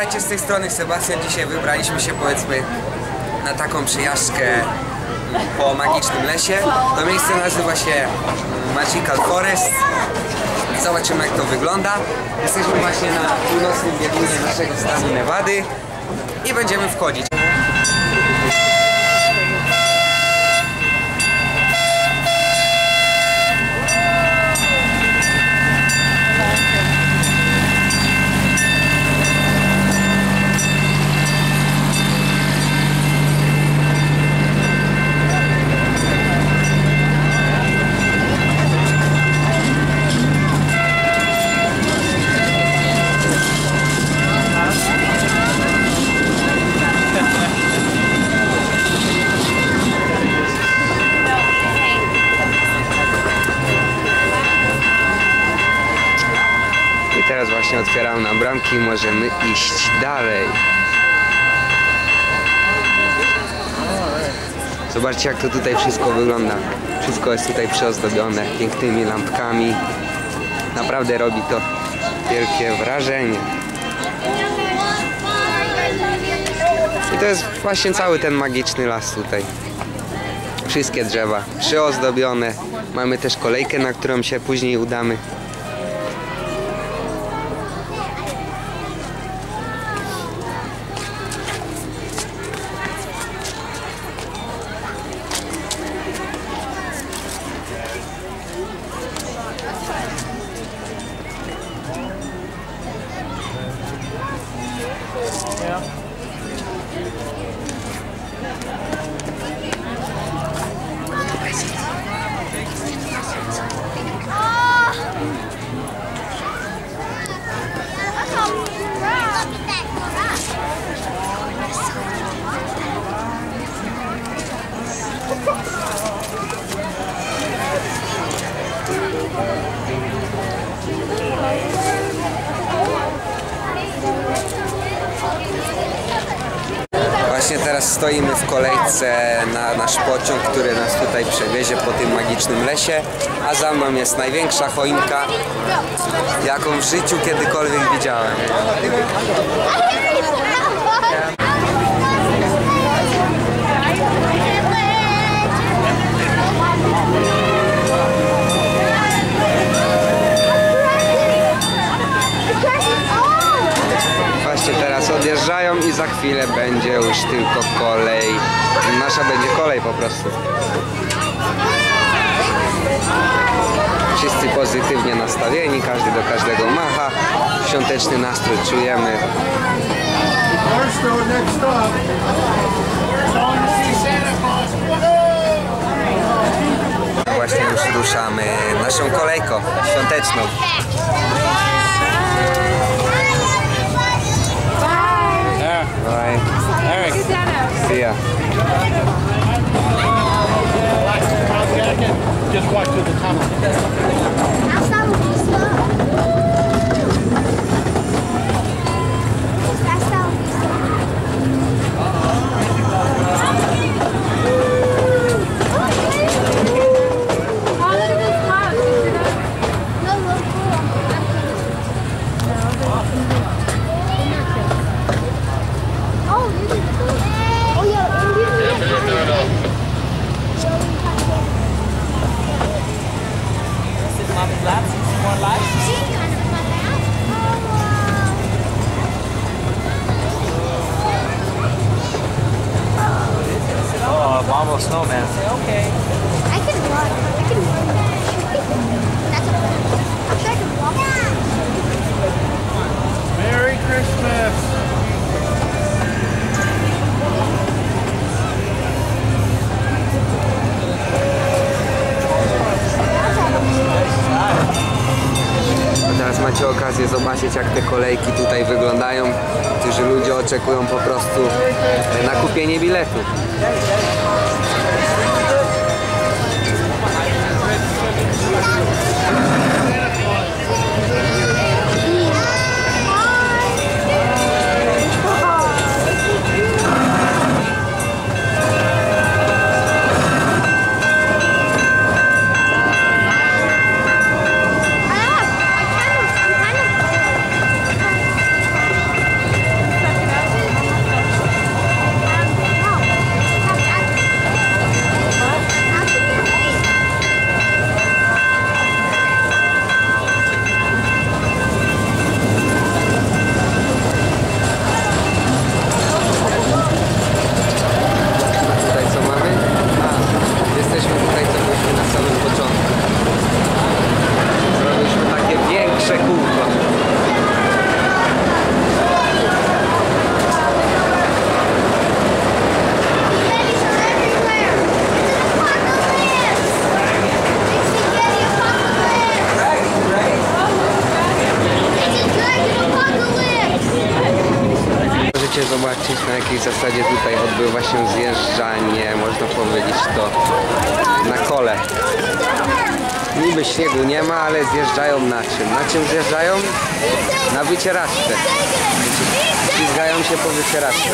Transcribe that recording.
Witajcie z tej strony Sebastian. Dzisiaj wybraliśmy się powiedzmy na taką przejażdżkę po magicznym lesie. To miejsce nazywa się Magical Forest. Zobaczymy jak to wygląda. Jesteśmy właśnie na północnym biegunie naszego stanu Nevady i będziemy wchodzić. I teraz nam bramki możemy iść dalej. Zobaczcie jak to tutaj wszystko wygląda. Wszystko jest tutaj przyozdobione pięknymi lampkami. Naprawdę robi to wielkie wrażenie. I to jest właśnie cały ten magiczny las tutaj. Wszystkie drzewa przyozdobione. Mamy też kolejkę, na którą się później udamy. Właśnie teraz stoimy w kolejce na nasz pociąg, który nas tutaj przewiezie po tym magicznym lesie, a za mną jest największa choinka, jaką w życiu kiedykolwiek widziałem. Teraz odjeżdżają i za chwilę będzie już tylko kolej. Nasza będzie kolej po prostu. Wszyscy pozytywnie nastawieni, każdy do każdego macha. Świąteczny nastrój czujemy. Właśnie już ruszamy naszą kolejką świąteczną. Yeah. Just watch through the tunnel. Snowman. Okay. I can run. I can run. That's a I'm sure I can walk. Merry Christmas. Teraz macie okazję zobaczyć jak te kolejki tutaj wyglądają, którzy ludzie oczekują po prostu na kupienie biletu. Możecie zobaczyć na jakiej zasadzie tutaj odbywa się zjeżdżanie, można powiedzieć to na kole. Niby śniegu nie ma, ale zjeżdżają na czym? Na czym zjeżdżają? Na wycieraczce. Ślizgają się po wycieraczce.